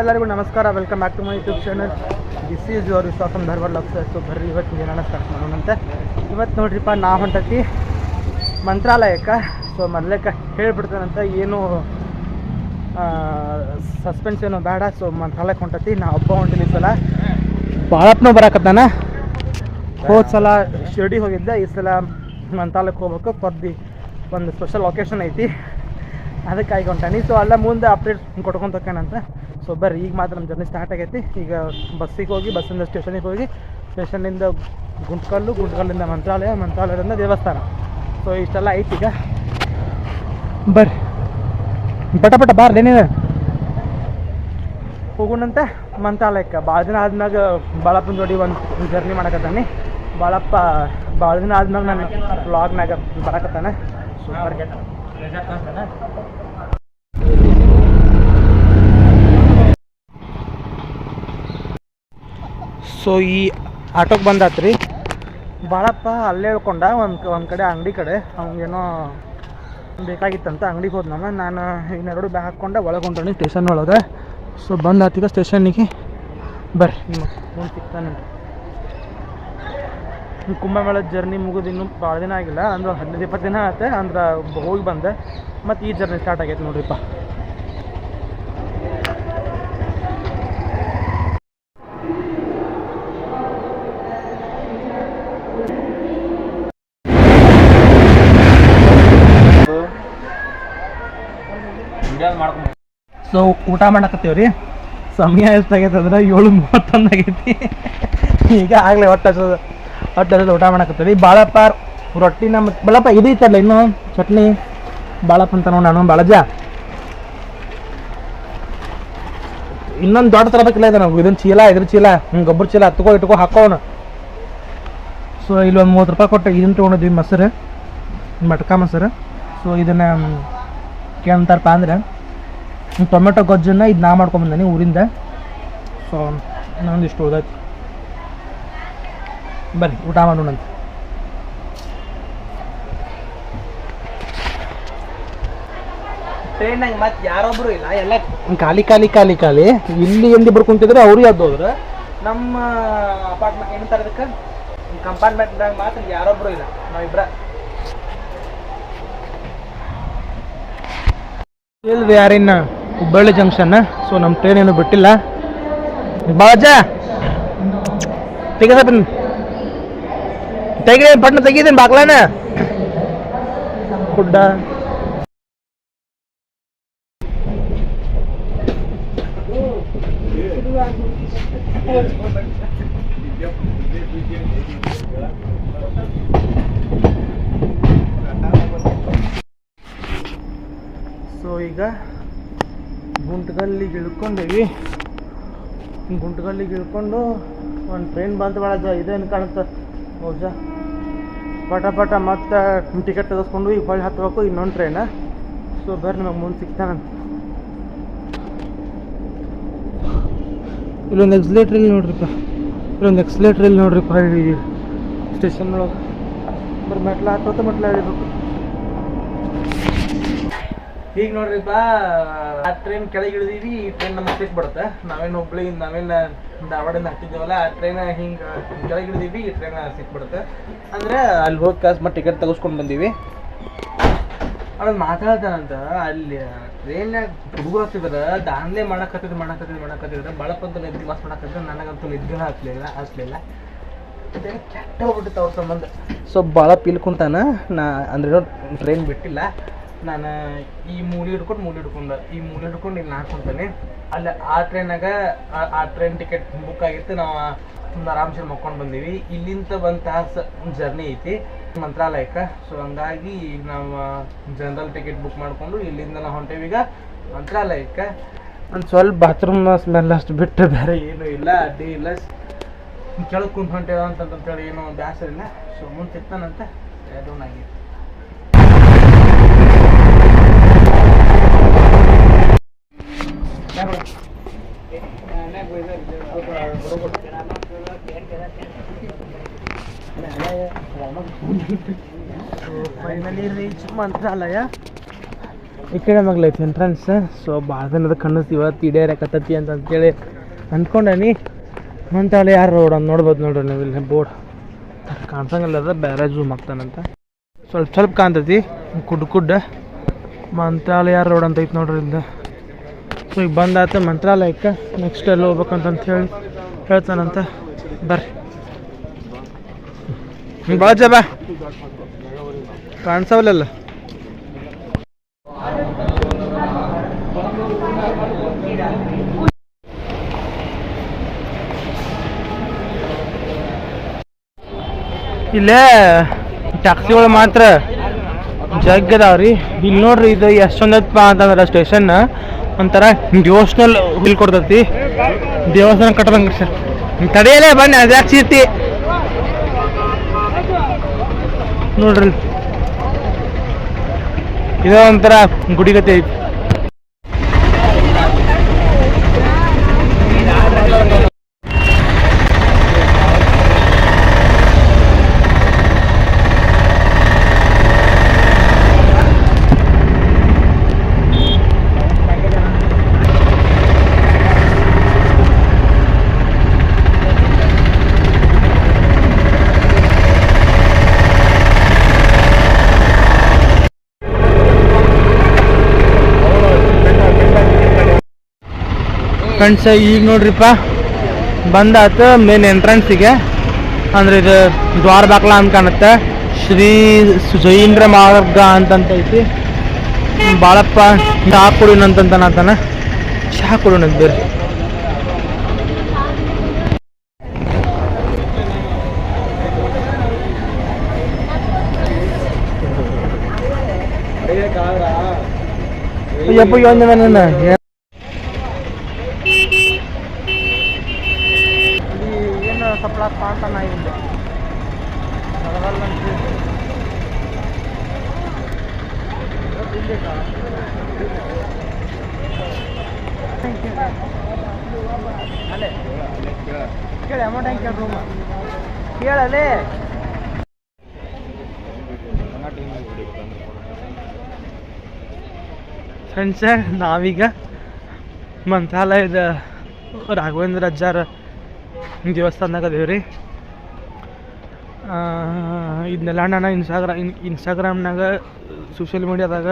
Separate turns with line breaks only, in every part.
ಎಲ್ಲರಿಗೂ ನಮಸ್ಕಾರ. Welcome back to my YouTube channel this is your Vishwasam Dharwar lux so ಬರ್ರಿ ಇವತ್ತು ಏನಾರ ಸ್ಟಾರ್ಟ್ ಮಾಡೋಣಂತೆ? ಇವತ್ತು ನೋಡ್ರಿಪ್ಪ, ನಾ ಹೊಂಟತಿ ಮಂತ್ರಾಲಯಕ್ಕೆ. ಸೊ ಮೊದಲೇಕ ಹೇಳ್ಬಿಡ್ತಾನಂತ ಏನು ಸಸ್ಪೆನ್ಸ್ ಏನೋ ಬೇಡ. ಸೊ ಮಂತ್ರಾಲಯಕ್ಕೆ ಹೊಂಟತಿ. ನಾ ಒಬ್ಬ ಹೊಂಟಿನಿ ಈ ಸಲ. ಭಾಳಪ್ಪನೂ ಬರಾಕತ್ತಾನ. ಹೋದ ಸಲ ಶಿರ್ಡಿ ಹೋಗಿದ್ದೆ. ಈ ಸಲ ಮಂತ್ರಾಲಯಕ್ಕೆ ಹೋಗ್ಬೇಕು. ಪರ್ದಿ ಒಂದು ಸ್ಪೆಷಲ್ ಲೊಕೇಶನ್ ಐತಿ. ಅದಕ್ಕಾಗಿ ಹೊಂಟಾನಿ. ಸೊ ಅಲ್ಲ ಮುಂದೆ ಅಪ್ಡೇಟ್ ಕೊಟ್ಕೊಂತ ಸೊ ಬರ್ರಿ, ಈಗ ಮಾತ್ರ ನಮ್ಮ ಜರ್ನಿ ಸ್ಟಾರ್ಟ್ ಆಗೈತಿ. ಈಗ ಬಸ್ಸಿಗೆ ಹೋಗಿ ಬಸ್ಸಿಂದ ಸ್ಟೇಷನಿಗೆ ಹೋಗಿ ಸ್ಟೇಷನ್ನಿಂದ ಗುಂಟ್ಕಲ್ಲು, ಗುಂಟ್ಕಲ್ಲಿಂದ ಮಂತ್ರಾಲಯ, ಮಂತ್ರಾಲಯದಿಂದ ದೇವಸ್ಥಾನ. ಸೊ ಇಷ್ಟೆಲ್ಲ ಐತಿ ಈಗ. ಬರ್ರಿ. ಪಟ ಪಟ ಬಾರ್ಲಿ ನೀನು ಹೋಗೋಣಂತೆ ಮಂತ್ರಾಲಯಕ್ಕೆ. ಭಾಳ ದಿನ ಆದ್ಮ್ಯಾಗ ಬಾಳಪ್ಪನ ಜೋಡಿ ಒಂದು ಜರ್ನಿ ಮಾಡಕತ್ತಾನೆ. ಬಾಳಪ್ಪ ಭಾಳ ದಿನ ಆದ್ಮ್ಯಾಗ ನಾನು ಬ್ಲಾಗ್ನಾಗ ಬರಕತ್ತಾನೆ. ಸೂಪರ್ ಸೊ ಈ ಆಟೋಗೆ ಬಂದಾತ್ರಿ. ಭಾಳಪ್ಪ ಅಲ್ಲೇ ಹೇಳ್ಕೊಂಡ, ಒಂದು ಒಂದು ಕಡೆ ಅಂಗಡಿ ಕಡೆ. ಅವ್ನಿಗೇನೋ ಬೇಕಾಗಿತ್ತಂತ ಅಂಗಡಿಗೆ ಹೋದ ನಮ್ಮ ನಾನು ಇನ್ನೆರಡು ಬ್ಯಾಗ್ ಹಾಕ್ಕೊಂಡೆ ಒಳಗೆ ಹೊಂಟೋಣಿ ಸ್ಟೇಷನ್ ಒಳಗೆ. ಸೊ ಬಂದು ಆತೀಗ ಸ್ಟೇಷನ್ನಿಗೆ. ಬರ್ರಿ, ನಿಮ್ಮ ಮುಂದೆ ಸಿಗ್ತಾನೆ ಕುಂಭಮೇಳದ ಜರ್ನಿ ಮುಗಿದು ಇನ್ನೂ ಭಾಳ ದಿನ ಆಗಿಲ್ಲ. ಅಂದ್ರೆ ಹದಿನೈದು ಇಪ್ಪತ್ತು ದಿನ ಆಯ್ತು ಅಂದ್ರೆ ಹೋಗಿ ಬಂದೆ. ಮತ್ತು ಈ ಜರ್ನಿ ಸ್ಟಾರ್ಟ್ ಆಗೈತೆ ನೋಡ್ರಿಪ್ಪ. ಸೊ ಊಟ ಮಾಡಕತ್ತೀವಿ ರೀ ಸಮಯ ಎಷ್ಟಾಗೈತೆ ಅಂದ್ರೆ ಏಳು ಮೂವತ್ತೊಂದು ಆಗೈತಿ. ಈಗ ಆಗಲೇ ಹೊಟ್ಟೆ ಹೊಟ್ಟೆ ಊಟ ಮಾಡಕತ್ತೀವಿ ಬಾಳಪ್ಪ ರೊಟ್ಟಿ ನಮ್ಮ ಬಾಳಪ್ಪ, ಇದು ಇತ್ತಲ್ಲ ಇನ್ನು? ಚಟ್ನಿ? ಬಾಳಪ್ಪ ಅಂತ ನೋಡಿ ನಾನು ಬಾಳಜ ಇನ್ನೊಂದು ದೊಡ್ಡ ತರಬೇಕಿಲ್ಲ ಇದೆ ನಾವು ಇದನ್ನ ಚೀಲ, ಇದ್ರ ಚೀಲ ಹ್ಞೂ ಗೊಬ್ಬರ ಚೀಲ ಹತ್ಕೋ, ಇಟ್ಕೋ, ಹಾಕೋಣ. ಸೊ ಇಲ್ಲಿ ಒಂದು ಮೂವತ್ತು ರೂಪಾಯಿ ಕೊಟ್ಟು ಇದನ್ನ ತೊಗೊಂಡಿದ್ವಿ, ಮೊಸರು. ಮಟ್ಕ ಮೊಸರು. ಸೊ ಇದನ್ನು, ಕೇಳ್ತಾರಪ್ಪ ಅಂದ್ರೆ ಟೊಮೆಟೊ ಗೊಜ್ಜನ್ನು ಇದು ನಾ ಮಾಡ್ಕೊಂಬಂದಿನಿ ಊರಿಂದ? ಸೊ ನಂದು ಇಷ್ಟು ಉಳ್ದಾಯ್ತು ಬನ್ನಿ ಊಟ ಮಾಡೋಣಂತ ಟ್ರೈನಾಗ ಮತ್ತೆ ಯಾರೊಬ್ರು ಇಲ್ಲ ಎಲ್ಲ ಖಾಲಿ ಖಾಲಿ ಖಾಲಿ ಖಾಲಿ. ಇಲ್ಲಿ ಎಲ್ಲಿ ಬರ್ಕೊಂತಿದ್ರೆ ಅವ್ರು ಎದ್ದು ಹೋದ್ರು? ನಮ್ಮ ಅಪಾರ್ಟ್ಮೆಂಟ್ ಏನಂತಾರೆ ಅದಕ್ಕೆ? ಕಂಪಾರ್ಟ್ಮೆಂಟ್ದಾಗ ಮಾತ್ರ ಯಾರೊಬ್ರು ಇಲ್ಲ ನಾವಿಬ್ರ. ಇಲ್ರಿ ಯಾರಿನ್ನ? ಹುಬ್ಬಳ್ಳಿ ಜಂಕ್ಷನ್. ಸೊ ನಮ್ಮ ಟ್ರೈನ್ ಏನು ಬಿಟ್ಟಿಲ್ಲ. ಬಾಜ ತೆಗೆದ ತೆಗಿ ಪಟ್ನ ತೆಗಿದೀನಿ ಬಾಗ್ಲಾನ. ಗುಡ್ಡ ಸೊ ಈಗ ಗುಂಟಗಲ್ಲಿಗೆ ಇಳ್ಕೊಂಡೇವಿ. ಗುಂಟ್ಗಲ್ಲಿಗೆ ಇಳ್ಕೊಂಡು ಒಂದು ಟ್ರೈನ್ ಭಾಳ ಜ ಇದೇನು ಕಾಣುತ್ತೆ? ಬಹುಶಃ ಪಟ ಪಟ ಮತ್ತೆ ಟಿಕೆಟ್ ತೆಗೆಸ್ಕೊಂಡು ಈಗ ಹೊಳ್ಳಿ ಹತ್ಬೇಕು ಇನ್ನೊಂದು ಟ್ರೈನ ಸೊ ಬೇರೆ ನಮಗೆ ಮುಂದೆ ಸಿಗ್ತಾನಂತ ಇಲ್ಲೊಂದು ಎಕ್ಸ್ಲೇಟ್ರ್ ಇಲ್ಲಿ ನೋಡ್ರಿಪ್ಪ ಇಲ್ಲೊಂದು ಎಕ್ಸ್ಲೇಟ್ರ್ ಇಲ್ಲಿ ನೋಡ್ರಿಪ್ಪ ಸ್ಟೇಷನ್ ಒಳಗೆ. ಬರ್ರಿ ಮೆಟ್ಲ ಹತ್ತೋತ ಮೆಟ್ಲ ಇಳಿಬೇಕು ಈಗ ನೋಡ್ರಿಪ್ಪ ಆ ಟ್ರೈನ್ ಕೆಳಗೆ ಇಳಿದೀವಿ, ಈ ಟ್ರೈನ್ ನಮ್ಮ ಸಿಕ್ ಬರುತ್ತೆ. ನಾವೇನು ಹುಬ್ಳಿ, ನಾವೇನು ಧಾರವಾಡಿಂದ ಹತ್ತಿದ್ದೇವಲ್ಲ, ಆ ಟ್ರೈನ್ ಹಿಂಗೆ ಕೆಳಗೆ ಇಳಿದೀವಿ, ಈ ಟ್ರೈನ್ ಸಿಕ್ಬಿಡುತ್ತೆ ಅಂದ್ರೆ ಅಲ್ಲಿ ಹೋಗಿ ಕಾಸು ಮತ್ತೆ ಟಿಕೆಟ್ ತೆಗೆಸ್ಕೊಂಡು ಬಂದೀವಿ. ಅವ್ರು ಮಾತಾಡ್ತಾನಂತ ಅಲ್ಲಿ ಟ್ರೈನ್ಯಾಗ ಹುಡುಗ ಹತ್ತಿದ್ರ ದಾನ್ಲೆ ಮಾಡಕತ್ತಿದ್ ಮಾಡಕತ್ತಿದ್ರು, ಮಾಡಕತ್ತಿದ್ರ. ಬಳಪಂತ ನಿದ್ದೆ ಮಾಸ್ ಮಾಡಕತ್ತಿದ್ರು ನನಗಂತೂ ನಿದ್ದೆ ಹತ್ಲಿಲ್ಲ ಹತ್ಲಿಲ್ಲ ಅದೇ ಕೆಟ್ಟ ಹೋಗ್ಬಿಟ್ಟಿತ್ತು ಅವ್ರ ಸಂಬಂಧ. ಸೊ ಭಾಳ ಪಿಲ್ ಕುಂತಾನ, ನಾ ಅಂದ್ರೆ ಟ್ರೈನ್ ಬಿಟ್ಟಿಲ್ಲ. ನಾನು ಈ ಮೂಲೆ ಹಿಡ್ಕೊಂಡು ಮೂಲಿ ಹಿಡ್ಕೊಂಡ. ಈ ಮೂಲೆ ಹಿಡ್ಕೊಂಡು ಇಲ್ಲಿ ಹಾಕೊಂತಾನೆ ಅಲ್ಲಿ ಆ ಟ್ರೈನಾಗ ಆ ಟ್ರೈನ್ ಟಿಕೆಟ್ ಬುಕ್ ಆಗಿತ್ತು. ನಾವು ಆರಾಮ್ಸೆ ಮಕ್ಕೊಂಡು ಬಂದೀವಿ. ಇಲ್ಲಿಂದ ಒಂದು ತಾಸು ಜರ್ನಿ ಐತಿ. ಮಂತ್ರಾಲಯಕ್ಕೆ. ಸೊ ಹಂಗಾಗಿ ನಾವು ಜನರಲ್ ಟಿಕೆಟ್ ಬುಕ್ ಮಾಡಿಕೊಂಡು ಇಲ್ಲಿಂದ ನಾವು ಹೊಂಟೇವಿ ಈಗ ಮಂತ್ರಾಲಯಕ್ಕೆ. ಒಂದು ಸ್ವಲ್ಪ ಬಾತ್ರೂಮ್ ಸ್ಮೆಲ್ ಅಷ್ಟು ಬಿಟ್ಟು ಬೇರೆ ಏನೂ ಇಲ್ಲ, ಅಡ್ಡಿ ಇಲ್ಲ. ಕೆಳಗೆ ಕುಂತು ಹೊಂಟೇವ ಅಂತಂತೇಳಿ ಏನೋ ಬ್ಯಾಸರ ಇಲ್ಲ. ಸೊ ಮುಂದೆ ಸಿಗ್ತಾನಂತ. ಡೌನ್ ಆಗಿ. ಫೈನಲಿ ರೀಚ್ ಮಂತ್ರಾಲಯ ಈ ಕಡೆ ಮಗ್ಲೈತಿ ಎಂಟ್ರನ್ಸ್ ಸೊ ಭಾಳ ದಿನದ ಕನಸು ಇವತ್ತು ಈಡೇರಕತ್ತತಿ ಅಂತ ಅಂತೇಳಿ ಅಂದ್ಕೊಂಡೇನಿ ಮಂತ್ರಾಲಯ ಯಾರು ರೋಡ್ ಅಂತ ನೋಡ್ಬೋದು ನೋಡ್ರಿ ನೀವು ಇಲ್ಲಿ ಬೋರ್ಡ್. ಕಾಣ್ಸಂಗಿಲ್ಲ ಅದ, ಬೇರೆ ಜೂಮ್ ಆಗ್ತಾನಂತ. ಸ್ವಲ್ಪ ಸ್ವಲ್ಪ ಕಾಣ್ತೈತಿ, ಕುಡ್ ಕುಡ್ಡ. ಮಂತ್ರಾಲಯ ರೋಡ್ ಅಂತ ಐತಿ ನೋಡ್ರಿ ಇಲ್ಲಿ. ಸೊ ಈಗ ಬಂದಾತ ಮಂತ್ರಾಲಯಕ್ಕೆ ನೆಕ್ಸ್ಟ್ ಎಲ್ಲಿ ಹೋಗ್ಬೇಕಂತ ಹೇಳಿ ಹೇಳ್ತಾನಂತ ಬರ್ರಿ ಬಾಜ ಬಾ ಕಾಣಿಸವಲ್ಲ ಇಲ್ಲೇ ಟ್ಯಾಕ್ಸಿಗಳು ಮಾತ್ರ ಜಗ್ಗದಾವ್ರಿ. ಇಲ್ಲಿ ನೋಡ್ರಿ, ಇದು ಎಷ್ಟೊಂದಪ್ಪ ಅಂತಂದ್ರೆ ಸ್ಟೇಷನ್ ಒಂಥರ ಡಿವೋಷ್ನಲ್ ಫೀಲ್ ಕೊಡ್ತೈತಿ. ದೇವಸ್ಥಾನ ಕಟ್ಟದಂಗ ತಡೆಯಲೇ ಬನ್ನಿ ಅದ್ಯಾಕೆ ಸಿಗತಿ? ನೋಡ್ರಿ. ಇದು ಗುಡಿಗತೆ ಗುಡಿ ಗತಿ ಐತಿ. ಫ್ರೆಂಡ್ಸ್ ಈಗ ನೋಡ್ರಿಪ್ಪ, ಬಂದಾತ ಮೇನ್ ಎಂಟ್ರೆನ್ಸಿಗೆ ಅಂದ್ರೆ ಇದು ದ್ವಾರ ಅಂತ ಕಾಣುತ್ತೆ. ಶ್ರೀ ಜೈಂದ್ರ ಮಾರ್ಗ ಅಂತಂತ ಐತಿ ಬಾಳಪ್ಪ, ಚಹಾ ಕುಡಿನ ಅಂತಂತ ನಾತನ ಚಹಾ ಕುಡಿನ ಬೇರೆ ಅಯ್ಯಪ್ಪ ಯೋಂದ ಕೇಳಿ ಅಮೌಂಟ್ ಹೆಂಗೆ ಕೇಳಿ ರೂಮ್ ಫ್ರೆಂಡ್ಸ ನಾವೀಗ ಮಂತ್ರಾಲಯದ ರಾಘವೇಂದ್ರ ಅಜ್ಜಾರ ದೇವಸ್ಥಾನದಾಗ ಅದೇವ್ರಿ ಇದನ್ನೆಲ್ಲ ನಾನು ಇನ್ಸ್ಟಾಗ್ರಾ ಇನ್ ಇನ್ಸ್ಟಾಗ್ರಾಮ್ನಾಗ ಸೋಷಿಯಲ್ ಮೀಡಿಯಾದಾಗ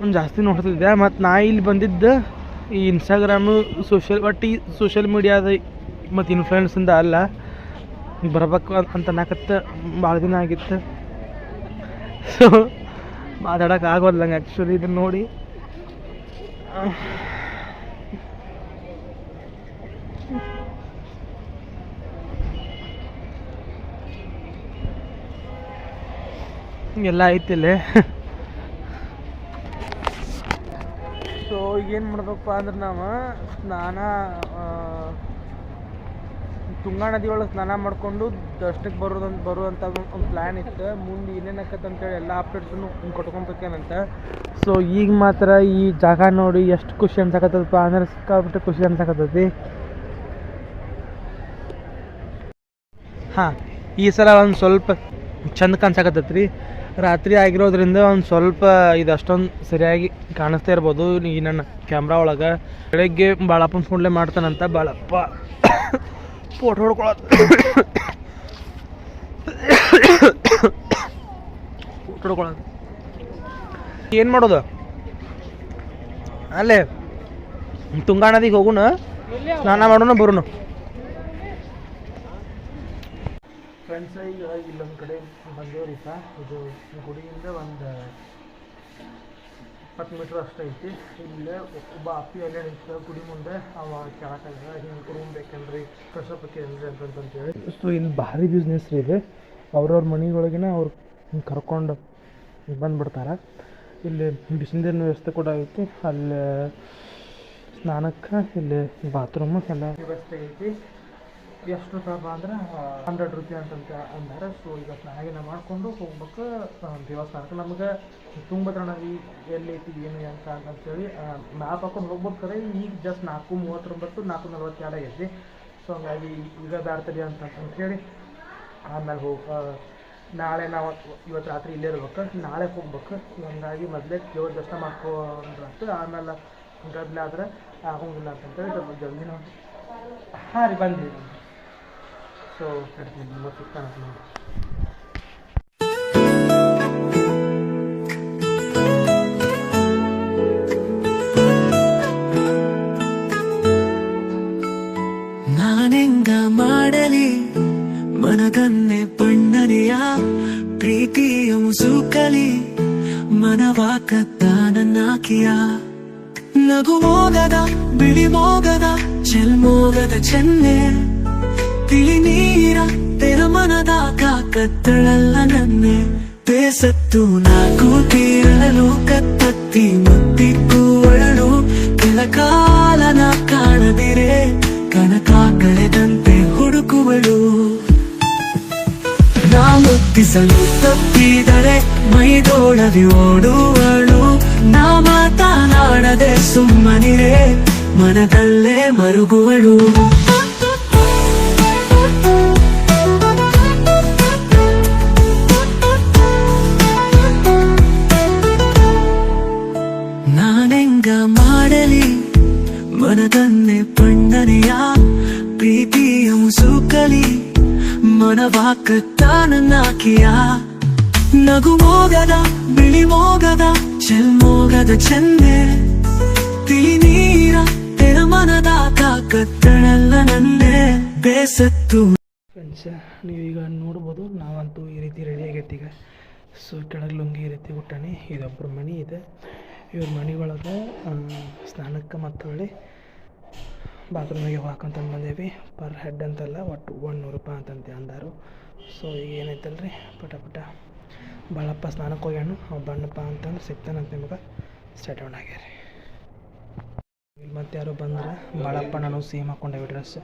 ಒಂದು ಜಾಸ್ತಿ ನೋಡ್ತಿದ್ದೆ ಮತ್ತು ನಾ ಇಲ್ಲಿ ಬಂದಿದ್ದು ಈ ಇನ್ಸ್ಟಾಗ್ರಾಮು ಸೋಷಿಯಲ್ ಬಟ್ ಈ ಸೋಷಿಯಲ್ ಮೀಡಿಯಾದ ಮತ್ತು ಇನ್ಫ್ಲೂಯೆನ್ಸಿಂದ ಅಲ್ಲ, ಬರಬೇಕು ಅಂತ ನಾಕತ್ತ ಭಾಳ ದಿನ ಆಗಿತ್ತು. ಸೊ ಮಾತಾಡೋಕೆ ಆಗೋಲ್ಲ ನಂಗೆ ಆ್ಯಕ್ಚುಲಿ ಇದನ್ನು ನೋಡಿ. ಎಲ್ಲ ಐತಿಲ್ಲೇ ಸೊ ಏನು ಮಾಡ್ಬೇಕಪ್ಪ ಅಂದ್ರೆ ನಾವು ಸ್ನಾನ ತುಂಗಾ ನದಿ ಒಳಗೆ ಸ್ನಾನ ಮಾಡಿಕೊಂಡು ದರ್ಶನಕ್ಕೆ ಬರೋದಂತ ಬರುವಂಥ ಒಂದು ಪ್ಲ್ಯಾನ್ ಇತ್ತು. ಮುಂದೆ ಏನೇನು ಆಕತ್ತೆ ಅಂತೇಳಿ ಎಲ್ಲ ಅಪ್ಡೇಟ್ಸನ್ನು ಕೊಟ್ಕೊಬೇಕೇನಂತ ಸೊ ಈಗ ಮಾತ್ರ ಈ ಜಾಗ ನೋಡಿ ಎಷ್ಟು ಖುಷಿ ಅನ್ಸಕತ್ತದಪ್ಪ. ಅಂದ್ರೆ ಸಿಕ್ಕಾಬಿಟ್ಟು ಖುಷಿ ಅನ್ಸಕತ್ತೈತಿ. ಹಾಂ, ಈ ಸಲ ಒಂದು ಸ್ವಲ್ಪ ಚಂದ ಕಾಣ್ಸಕತ್ತೈತಿ ರೀ ರಾತ್ರಿ ಆಗಿರೋದ್ರಿಂದ ಒಂದು ಸ್ವಲ್ಪ ಇದು ಅಷ್ಟೊಂದು ಸರಿಯಾಗಿ ಕಾಣಿಸ್ತಾ ಇರ್ಬೋದು. ಈ ನನ್ನ ಕ್ಯಾಮ್ರಾ ಒಳಗೆ. ಬೆಳಗ್ಗೆ ಬಾಳಪ್ಪನ ಫೋನ್ಲೆ ಮಾಡ್ತಾನಂತ ಬಾಳಪ್ಪ. ಫೋಟೋ ಹೊಡ್ಕೊಳ ಫೋಟೋ ಹೊಡ್ಕೊಳತ್ ಏನು ಮಾಡೋದು? ಅಲ್ಲೇ. ತುಂಗಾ ನದಿಗೆ ಹೋಗುಣ ಸ್ನಾನ ಮಾಡೋಣ ಬರೋಣ ಫ್ರೆಂಡ್ಸ್ ಈಗ ಇಲ್ಲೊಂದು ಕಡೆ ಬಂದೇವ್ರಿ ಸಾ ಇದು ಗುಡಿಯಿಂದ ಒಂದು ಇಪ್ಪತ್ತು ಮೀಟ್ರ್ ಅಷ್ಟೇ ಐತಿ. ಇಲ್ಲೇ ಒಬ್ಬ ಅಪ್ಪಿ ಅಲ್ಲೇ ನಿಂತ ಗುಡಿ ಮುಂದೆ. ಅವ ಕೆಳಕಾಗ ಹಿಂಗೆ ರೂಮ್ ಫ್ರೆಶ್ ಅಪ್ ಏನ್ರಿ ಅಂತಂತೇಳಿ ಸೊ ಇಲ್ಲಿ ಭಾರಿ ಬಿಸ್ನೆಸ್ ರೀ ಇದೆ. ಅವ್ರವ್ರ ಮನೆಯೊಳಗಿನ ಅವ್ರು ಹಿಂಗೆ ಕರ್ಕೊಂಡು ಬಂದ್ಬಿಡ್ತಾರೆ. ಇಲ್ಲಿ ಬಿಸಿನೀರಿನ ವ್ಯವಸ್ಥೆ ಕೂಡ ಐತಿ. ಅಲ್ಲಿ ಸ್ನಾನಕ್ಕೆ ಇಲ್ಲಿ ಬಾತ್ರೂಮು ಎಲ್ಲ ವ್ಯವಸ್ಥೆ ಐತಿ. ಎಷ್ಟು ರೂಪಾಯಿ ಅಂದ್ರೆ ಹಂಡ್ರೆಡ್ ರುಪಿ ಅಂತಂತ ಅಂದಾರೆ. ಸೊ ಈಗ ಸ್ನಾನ ಮಾಡಿಕೊಂಡು ಹೋಗ್ಬೇಕು. ದೇವಸ್ಥಾನಕ್ಕೆ ನಮ್ಗೆ ತುಂಬ ನದಿ ಎಲ್ಲಿ ಐತಿ ಏನು ಅಂತ ಅಂತಂತೇಳಿ ಮ್ಯಾಪ್ ಹಾಕೊಂಡು ಹೋಗ್ಬೇಕು ಕರೆ. ಈಗ ಜಸ್ಟ್ ನಾಲ್ಕು ಮೂವತ್ತೊಂಬತ್ತು, ನಾಲ್ಕು ನಲ್ವತ್ತೆರಡು ಐತಿ. ಸೊ ಹಂಗಾಗಿ ಈಗ ಅಂತ ಹೇಳಿ ಆಮೇಲೆ ಹೋಗ ನಾಳೆ ನಾವು ಇವತ್ತು ರಾತ್ರಿ ಇಲ್ಲೇ ಇರ್ಬೇಕು. ನಾಳೆ ಹೋಗ್ಬೇಕು. ಹಂಗಾಗಿ ಮೊದಲೇ ದೇವ್ರ ದರ್ಶನ ಮಾಡ್ಕೊಂಡ್ರಾತು. ಆಮೇಲೆ ಗದ್ದಲ ಆದ್ರೆ ಆಗೋಂಗಿಲ್ಲ ಅಂತಂತೇಳಿ ಸ್ವಲ್ಪ ಜಲ್ದಿ ನಾವು ಹಾಂ ರೀ ಬಂದ್ರಿ ಸೊ ತಡ್ತೀನಿ ಮತ್ತೆ ಸಿಗ್ತಾನೆ
ನಾನೆಂಗ ಮಾಡಲಿ? ಮನದನ್ನೆ ಬಣ್ಣನೆಯ, ಪ್ರೀತಿಯ ಮುಸುಕಲಿ. ಮನವಾಕತ್ತಾನನ್ನಾಕಿಯ ನಗು ಮೋಗದ, ಬಿಳಿ ಮೋಗದ ಚೆಲ್ಮೋಗದ ಚೆನ್ನೆ. ನೀರ, ತೆರ ಮನದ ಕತ್ತಳಲ್ಲ ನನ್ನೆ. ಬೇಸತ್ತು ನಾಲ್ಕು ತೀರಳಲು ಕತ್ತತ್ತಿ ಮುತ್ತಿಕ್ಕೂ ಒಳಲು ಕೆಲ ಕಾಲನ ಕಾಣದಿರೆ. ಕನಕ ಕಳೆದಂತೆ ಹುಡುಕುವಳು. ನಾ ಮುತ್ತಿಸಲು ತಪ್ಪಿದರೆ ಮೈದೋಳದಿ ಓಡುವಳು. ನಾ ಮಾತನಾಡದೆ ಸುಮ್ಮನಿರೆ, ಮನದಲ್ಲೇ ಮರುಗುವಳು. ಮನವಾಕತ್ತಾನನ್ನಾಕಿಯ ನಗು ಮೋಗದ, ಬಿಳಿ ಮೋಗದ ಚೆಲ್ಮೋಗದ ನೀರ, ತೆರ ಮನದ ಕತ್ತಳಲ್ಲ ನಂದೇ. ಬೇಸತ್ತು.
ಫ್ರೆಂಡ್ಸ್, ನೀವೀಗ ನೋಡ್ಬೋದು, ನಾವಂತೂ ಈ ರೀತಿ ರೆಡಿ ಆಗೈತಿ ಈಗ. ಸೊ ಕೆಳಗೆ ಲುಂಗಿ ಈ ರೀತಿ ಹುಟ್ಟಣಿ ಇದೊಬ್ಬರ ಮನೆ ಇದೆ. ಇವ್ರ ಮನೆ ಒಳಗೆ ಸ್ನಾನಕ್ಕೆ ಮತ್ತು ಹೊಳ್ಳಿ ಬಾತ್ರೂಮಿಗೆ ಹಾಕಂತಂದು ಬಂದೇವಿ ಪರ್ ಹೆಡ್ ಅಂತಲ್ಲ, ಒಟ್ಟು ಒಂದುನೂರು ರೂಪಾಯಿ ಅಂತಂತೆ ಅಂದಾರು. ಸೊ ಈಗ ಏನೈತಲ್ಲ ರೀ ಪಟ ಪಟ. ಬಾಳಪ್ಪ ಸ್ನಾನಕ್ಕೆ ಹೋಗ್ಯಾನು. ಅವ ಬಣ್ಣಪ್ಪ ಅಂತಂದ್ರೆ ಸಿಗ್ತಾನಂತ ನಿಮ್ಗೆ ಸ್ಟಾರ್ಟ್ ಔಟ್ ಆಗ್ಯಾರ. ಇಲ್ಲಿ ಮತ್ತೆ ಯಾರು ಬಂದ್ರೆ ಬಾಳಪ್ಪ ನಾನು ಸೇಮ್ ಹಾಕೊಂಡೇವಿ ಡ್ರೆಸ್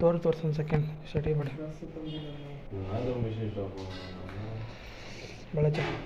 ತೋರಿ ತೋರಿಸ್ ಒಂದು ಸೆಕೆಂಡ್ ಶರ್ಟಿ ಬಿಡಿ. ಭಾಳ ಚೆನ್ನಾಗಿ